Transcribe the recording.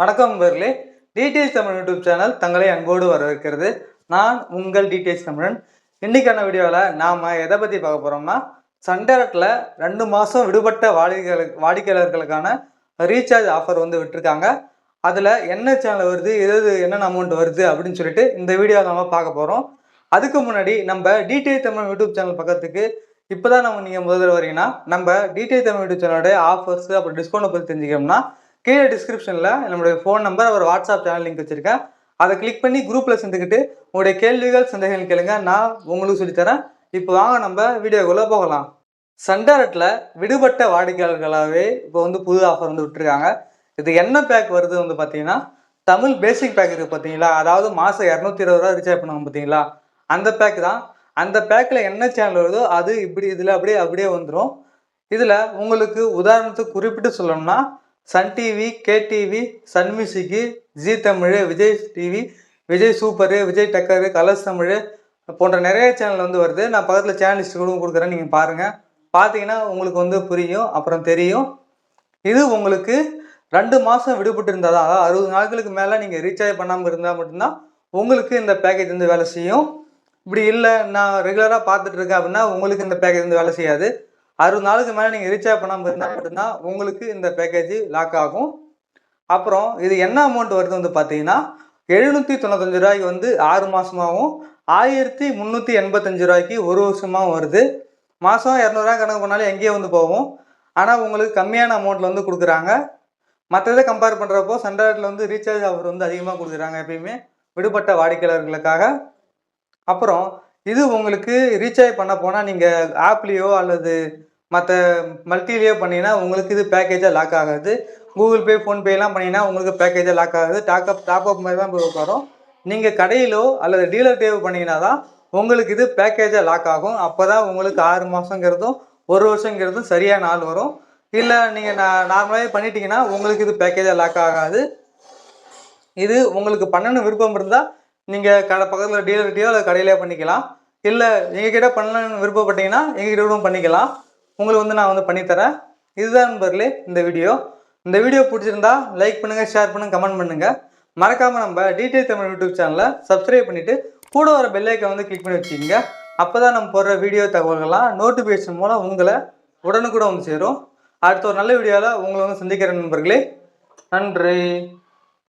வணக்கம் நண்பர்களே. TDS Tamil YouTube channel தங்களை அன்போடு வரவேற்கிறது. நான் உங்கள் டிடிஎஸ் தமிழன். இன்னைக்கான வீடியோவில் நாம் எதை பற்றி பார்க்க போகிறோம்னா சண்டரட்டில் ரெண்டு மாதம் விடுபட்ட வாடிக்கையாளர் வாடிக்கையாளர்களுக்கான ரீசார்ஜ் ஆஃபர் வந்து விட்டுருக்காங்க. அதில் என்ன சேனல் வருது எது எது என்னென்ன அமௌண்ட் வருது அப்படின்னு சொல்லிட்டு இந்த வீடியோவை நம்ம பார்க்க போகிறோம் அதுக்கு முன்னாடி நம்ம டிடிஐ தமிழ் யூடியூப் சேனல் பக்கத்துக்கு இப்போ தான் நம்ம நீங்கள் முதல்ல வரீங்கன்னா நம்ம டிடிஐ தமிழ் யூடியூப் சேனலோட ஆஃபர்ஸ் அப்புறம் டிஸ்கவுண்ட் பற்றி தெரிஞ்சுக்கணும்னா கீழே டிஸ்கிரிப்ஷனில் நம்மளுடைய ஃபோன் நம்பர் அவர் வாட்ஸ்அப் சேனல் லிங்க் வச்சுருக்கேன். அதை கிளிக் பண்ணி குரூப்பில் சேர்ந்துக்கிட்டு உங்களுடைய கேள்விகள் சந்தேகங்கள் கேளுங்க. நான் உங்களுக்கு சொல்லித்தரேன் இப்போ வாங்க நம்ம வீடியோக்குள்ளே போகலாம். சண்டாரட்டில் விடுபட்ட வாடிக்கையாளர்களாகவே இப்போ வந்து புது ஆஃபர் வந்து விட்டுருக்காங்க. இது என்ன பேக் வருது வந்து பார்த்தீங்கன்னா தமிழ் பேசிக் பேக் இருக்குது பார்த்தீங்களா அதாவது மாதம் இரநூத்தி இருபது ரூபா ரீசார்ஜ் பண்ணுவாங்க பார்த்தீங்களா அந்த பேக் தான். அந்த பேக்கில் என்ன சேனல் வருதோ அது இப்படி இதில் அப்படியே அப்படியே வந்துடும் இதில் உங்களுக்கு உதாரணத்துக்கு குறிப்பிட்டு சொல்லணும்னா Sun TV KTV Sun music Zee Tamil Vijay TV Vijay super Vijay Takkar Colors Tamil போன்ற நிறைய சேனல் வந்து வருது. நான் பக்கத்தில் சேனல் லிஸ்ட் கூட கொடுக்குறேன். நீங்கள் பாருங்கள் பார்த்தீங்கன்னா உங்களுக்கு வந்து புரியும். அப்புறம் தெரியும். இது உங்களுக்கு ரெண்டு மாதம் விடுபட்டு இருந்தால் தான் அதாவது அறுபது நாட்களுக்கு மேலே நீங்கள் ரீசார்ஜ் பண்ணாமல் இருந்தால் மட்டும்தான் உங்களுக்கு இந்த பேக்கேஜ் வந்து வேலை செய்யும். இப்படி இல்லை நான் ரெகுலராக பார்த்துட்டு இருக்கேன் அப்படின்னா உங்களுக்கு இந்த பேக்கேஜ் வந்து வேலை செய்யாது. அறுபது நாளுக்கு மேலே நீங்கள் ரீசார்ஜ் பண்ணாமல் இருந்தால் மட்டும்தான் உங்களுக்கு இந்த பேக்கேஜ் லாக் ஆகும். அப்புறம் இது என்ன அமௌண்ட் வருது வந்து பார்த்தீங்கன்னா எழுநூற்றி தொண்ணூத்தஞ்சு ரூபாய்க்கு வந்து ஆறு மாதமாகவும் ஆயிரத்தி முந்நூற்றி எண்பத்தஞ்சு ரூபாய்க்கு ஒரு வருஷமாகவும் வருது. மாதம் இரநூறுவா கணக்கு பண்ணாலும் எங்கேயே வந்து போகும். ஆனால் உங்களுக்கு கம்மியான அமௌண்ட்டில் வந்து கொடுக்குறாங்க. மற்றதை கம்பேர் பண்ணுறப்போ சண்டாட்டில் வந்து ரீசார்ஜ் ஆஃபர் வந்து அதிகமாக கொடுக்குறாங்க எப்பயுமே. விடுபட்ட வாடிக்கையாளர்களுக்காக. அப்புறம் இது உங்களுக்கு ரீசார்ஜ் பண்ண போனால் நீங்கள் ஆப்லேயோ அல்லது மற்ற மல்டிலேயோ பண்ணீங்கன்னா உங்களுக்கு இது பேக்கேஜாக லாக் ஆகாது. கூகுள் பே ஃபோன்பேலாம் பண்ணிங்கன்னா உங்களுக்கு பேக்கேஜாக லாக் ஆகாது. டாக்அப் டாப்அப் மாதிரி தான் போய் உட்காரும். நீங்கள் கடையிலோ அல்லது டீலர் டேவ் பண்ணீங்கன்னா தான் உங்களுக்கு இது பேக்கேஜாக லாக் ஆகும். அப்போ தான் உங்களுக்கு ஆறு மாதங்கிறதும் ஒரு வருஷங்கிறதும் சரியாக நாள் வரும். இல்லை நீங்கள் நான் நார்மலாகவே பண்ணிட்டீங்கன்னா உங்களுக்கு இது பேக்கேஜாக லாக் ஆகாது. இது உங்களுக்கு பண்ணணும் விருப்பம் இருந்தால் நீங்கள் கடை பக்கத்தில் டீலர்கிட்டயோ அல்லது கடையிலேயோ பண்ணிக்கலாம். இல்லை எங்ககிட்ட பண்ணணும்னு விருப்பப்பட்டீங்கன்னா எங்ககிட்ட கூட பண்ணிக்கலாம். உங்களுக்கு வந்து நான் வந்து பண்ணித்தரேன். இதுதான் நண்பர்களே இந்த வீடியோ. இந்த வீடியோ பிடிச்சிருந்தா லைக் பண்ணுங்கள் ஷேர் பண்ணுங்கள் கமெண்ட் பண்ணுங்கள் மறக்காமல் நம்ம டிடிஐ தமிழ் யூடியூப் சேனலை சப்ஸ்கிரைப் பண்ணிவிட்டு கூட வர பெல்லைக்கை வந்து கிளிக் பண்ணி வச்சுக்கோங்க. அப்போ தான் நம்ம போடுற வீடியோ தகவல்கள்லாம் நோட்டிஃபிகேஷன் மூலம் உங்களை உடனுக்குடன் வந்து சேரும். அடுத்த ஒரு நல்ல வீடியோவில் உங்களை வந்து சந்திக்கிற நண்பர்களே. நன்றி.